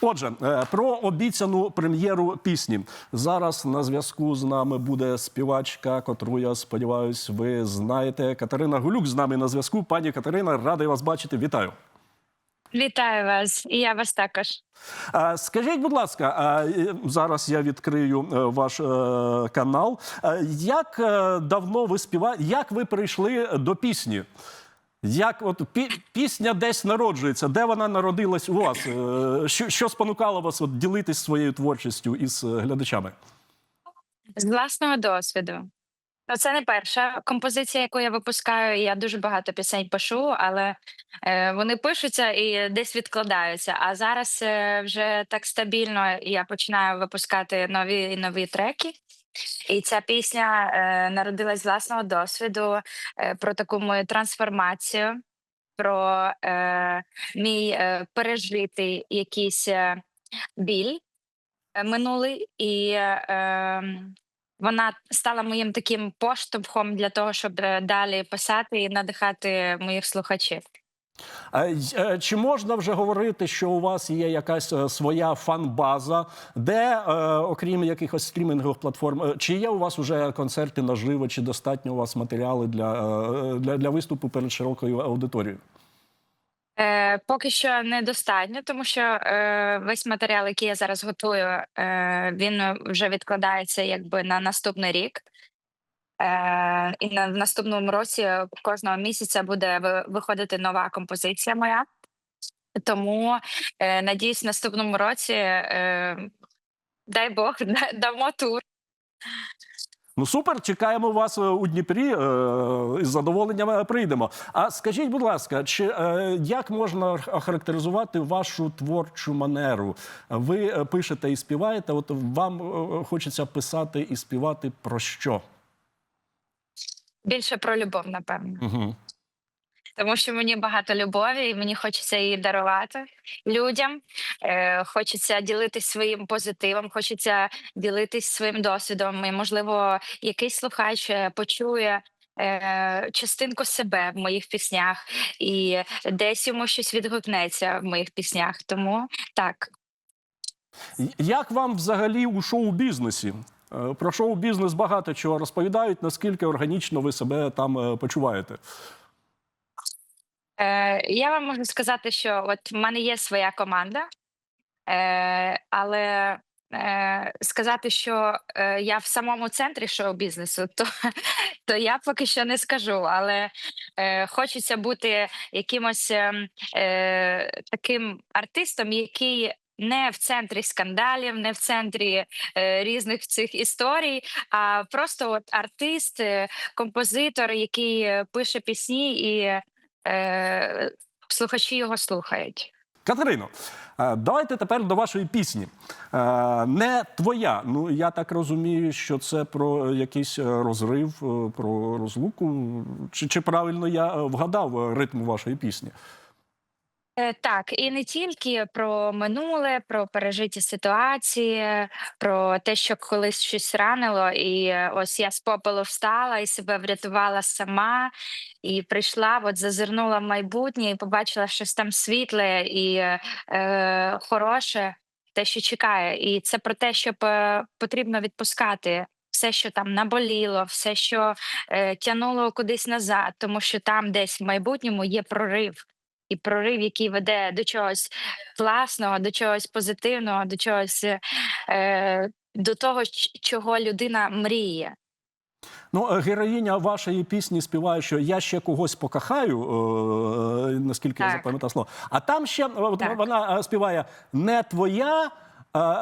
Отже, е, про обіцяну прем'єру пісні. Зараз на зв'язку з нами буде співачка, котру я сподіваюсь, ви знаєте. Катерина Гулюк з нами на зв'язку. Пані Катерина, радий вас бачити. Вітаю. Вітаю вас, і я вас також. Скажіть, будь ласка, е, зараз я відкрию е, ваш е, канал. Е, Як е, давно ви співаєте? Як ви прийшли до пісні? Як от пі- пісня десь народжується? Де вона народилась у вас? Е, Що, що спонукало вас от, ділитись своєю творчістю із е, глядачами? З власного досвіду. Ну, Це не перша композиція, яку я випускаю. Я дуже багато пісень пишу, але е, вони пишуться і десь відкладаються. А зараз е, вже так стабільно я починаю випускати нові нові треки. І ця пісня е, народилась з власного досвіду про таку мою трансформацію, про мій пережитий якийсь біль минулий, і ем, вона стала моїм таким поштовхом для того, щоб е, далі писати і надихати моїх слухачів. Е, Чи можна вже говорити, що у вас є якась е, своя фан-база, де, окрім якихось стрімінгових платформ, чи є у вас вже концерти наживо, чи достатньо у вас матеріали для, для, для виступу перед широкою аудиторією? Е, поки що недостатньо, тому що е, весь матеріал, який я зараз готую, е, він вже відкладається якби на наступний рік. Е, і на в наступному році кожного місяця буде ви- виходити нова композиція моя. Тому е, надіюсь, в наступному році, е, дай Бог, да- дамо тур. Ну супер, чекаємо вас е, у Дніпрі. е, Із задоволенням е, прийдемо. А скажіть, будь ласка, чи як можна охарактеризувати вашу творчу манеру? Ви пишете і співаєте. От вам хочеться писати і співати про що? Більше про любов, напевно. Угу. Тому що мені багато любові, і мені хочеться її дарувати людям. Е, хочеться ділитись своїм позитивом, хочеться ділитись своїм досвідом. І, можливо, якийсь слухач е, почує. е, Частинку себе в моїх піснях, і десь йому щось відгукнеться в моїх піснях. Тому так, Як вам взагалі у шоу-бізнесі? Е, Про шоу-бізнес багато чого розповідають. Наскільки органічно ви себе там почуваєте? Е, я вам можу сказати, що от в мене є своя команда, е, але е, сказати, що е, я в самому центрі шоу-бізнесу, то, то я поки що не скажу. Але е, хочеться бути якимось ем, е, таким артистом, який. Не в центрі скандалів, не в центрі е, різних цих історій, а просто от артист, е, композитор, який е, пише пісні і е, слухачі його слухають. Катерино, е, давайте тепер до вашої пісні. Е, Не твоя. Ну я так розумію, що це про якийсь розрив, про розлуку. Чи, чи правильно я вгадав ритм вашої пісні? Е, Так, і не тільки про минуле, про пережиті ситуації, про те, що колись щось ранило, і е, ось я з попелу встала і себе врятувала сама, і прийшла, от зазирнула в майбутнє і побачила щось там світле і е, е, хороше, те, що чекає. І це про те, щоб потрібно відпускати. Все, що там наболіло, все, що е, тянуло кудись назад, тому що там десь в майбутньому є прорив і прорив, який веде до чогось класного, до чогось позитивного, до чогось е, до того, чого людина мріє. Ну, е, героїня вашої пісні співає, що я ще когось покохаю, е, е, наскільки я Так. запам'ятав слово. А там ще е, Так. вона е, співає не твоя.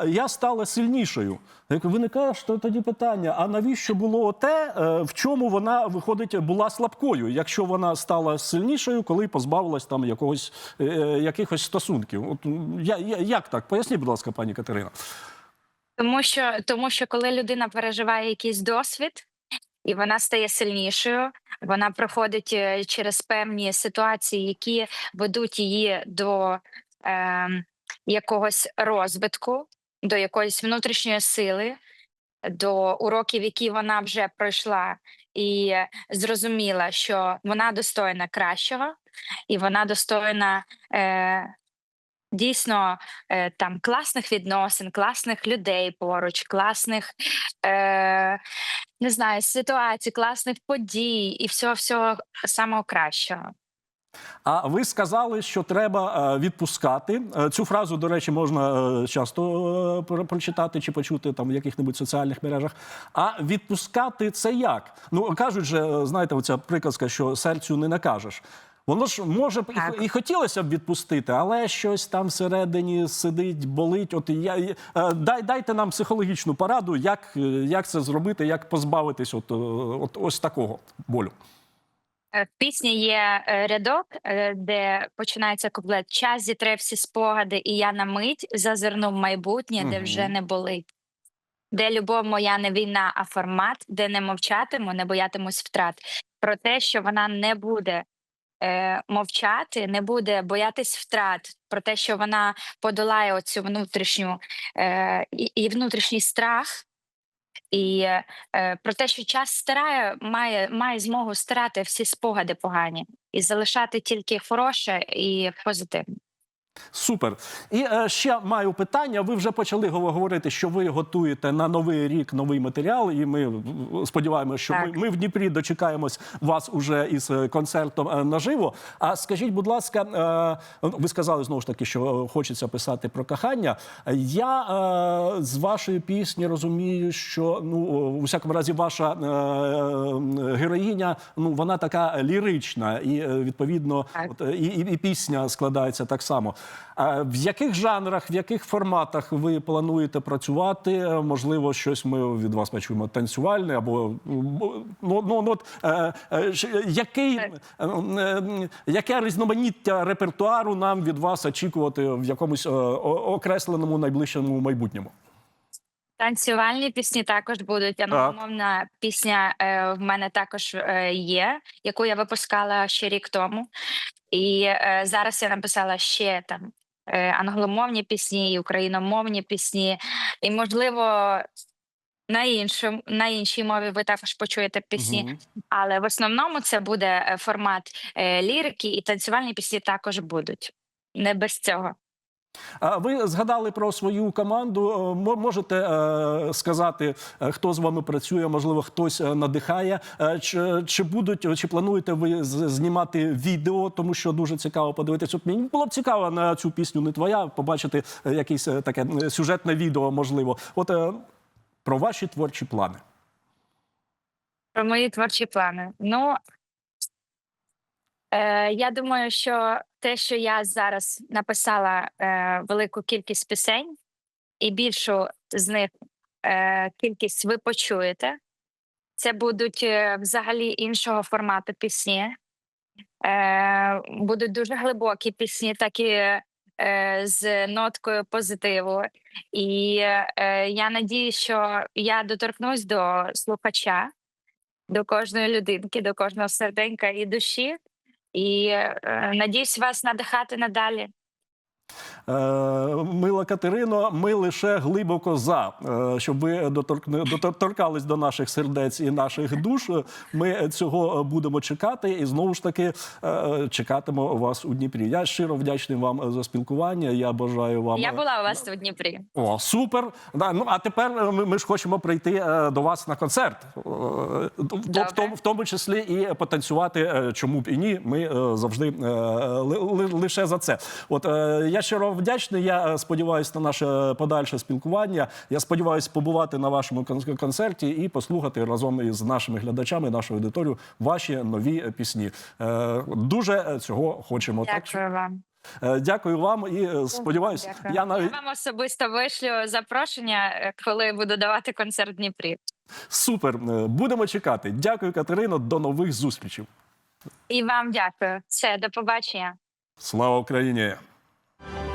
Я стала сильнішою. Виникає то тоді питання: а навіщо було те, е, в чому вона виходить була слабкою, якщо вона стала сильнішою, коли позбавилась там якогось е, якихось стосунків? От я, я, як так? Поясніть, будь ласка, пані Катерина. Тому що, тому що коли людина переживає якийсь досвід. І вона стає сильнішою, вона проходить е, через певні ситуації, які ведуть її до е, якогось розвитку, до якоїсь внутрішньої сили, до уроків, які вона вже пройшла, і зрозуміла, що вона достойна кращого, і вона достойна е, дійсно е, там класних відносин, класних людей поруч, класних е, не знаю, ситуацій, класних подій і всього всього самого кращого. А ви сказали, що треба е, відпускати. Е, Цю фразу, до речі, можна е, часто прочитати чи почути там в яких-небудь соціальних мережах. А відпускати це як? Ну кажуть же, знаєте, оця приказка, що серцю не накажеш. Воно ж може б і, і хотілося б відпустити, але щось там всередині сидить, болить. От я дай дайте нам психологічну пораду, як, як це зробити, як позбавитись от, от ось такого болю. Е, В пісні є е, рядок, е, де починається куплет Час зітре всі спогади, і я на мить зазирну в майбутнє, де вже не болить. Де любов моя не війна, а формат, де не мовчатиму, не боятимусь втрат. Про те, що вона не буде е, мовчати, не буде боятись втрат, про те, що вона подолає оцю внутрішню е, і внутрішній страх. І е, про те, що час стирає, має, має змогу стирати всі спогади погані і залишати тільки хороше і позитивне. Супер. І е, ще маю питання. Ви вже почали говорити, що ви готуєте на новий рік новий матеріал, і ми сподіваємося, що ми, ми в Дніпрі дочекаємось вас уже із е, концертом е, наживо. А скажіть, будь ласка, е, ви сказали знову ж таки, що е, хочеться писати про кохання. Я е, з вашої пісні розумію, що ну у всякому разі ваша е, е, героїня, ну вона така лірична, і е, відповідно, от, і, і, і пісня складається так само. А в яких жанрах, в яких форматах ви плануєте працювати? Е, Можливо, щось ми від вас почуємо танцювальне, або ну, ну, ну от, е, е, який, е, е, яке різноманіття репертуару нам від вас очікувати в якомусь е, окресленому найближчому майбутньому? Танцювальні пісні також будуть. Англомовна пісня е, в мене також е, є, яку я випускала ще рік тому. І е, зараз я написала ще там е, англомовні пісні, і україномовні пісні, і можливо. На іншому на іншій мові ви також почуєте пісні, угу. але в основному це буде е, формат е, лірики, і танцювальні пісні також будуть. Не без цього. Ви згадали про свою команду. Е, Можете е, сказати, е, хто з вами працює? Можливо, хтось надихає. Чи, чи будуть чи плануєте ви знімати відео? Тому що дуже цікаво подивитися. Мені було б цікаво на цю пісню не твоя, побачити якесь таке сюжетне відео, можливо. От про ваші творчі плани. Про мої творчі плани. Ну е, я думаю, що те, що я зараз написала е, велику кількість пісень, і більшу з них е, кількість ви почуєте. Це будуть е, взагалі іншого формату пісні. Е, будуть дуже глибокі пісні, такі е, з ноткою позитиву. І е, я надію, що я доторкнусь до слухача, до кожної людинки, до кожного серденька і душі. І е, надіюсь вас надихати надалі. Е, Мила Катерино, ми лише глибоко за, е, щоб ви доторкались до наших сердець і наших душ. Ми цього будемо чекати, і знову ж таки е, чекатимо вас у Дніпрі. Я щиро вдячний вам за спілкування. Я бажаю вам Я була у вас у Дніпрі. О, супер. Ну а тепер ми, ж хочемо прийти до вас на концерт, Е, в, тому, числі і потанцювати. Чому б і ні? Ми завжди ли, ли- лише за це. От я щиро вдячний. Я е, сподіваюся на наше подальше спілкування. Я сподіваюся побувати на вашому кон- концерті і послухати разом із нашими глядачами, нашою аудиторією, ваші нові е, пісні. Е, Дуже цього хочемо. Так Дякую вам. дякую вам і сподіваюся, Дякую. я навіть Я вам особисто вишлю запрошення, коли буду давати концерт в Дніпрі. Супер. Будемо чекати. Дякую, Катерино. До нових зустрічей. І вам дякую. Все, до побачення. Слава Україні! you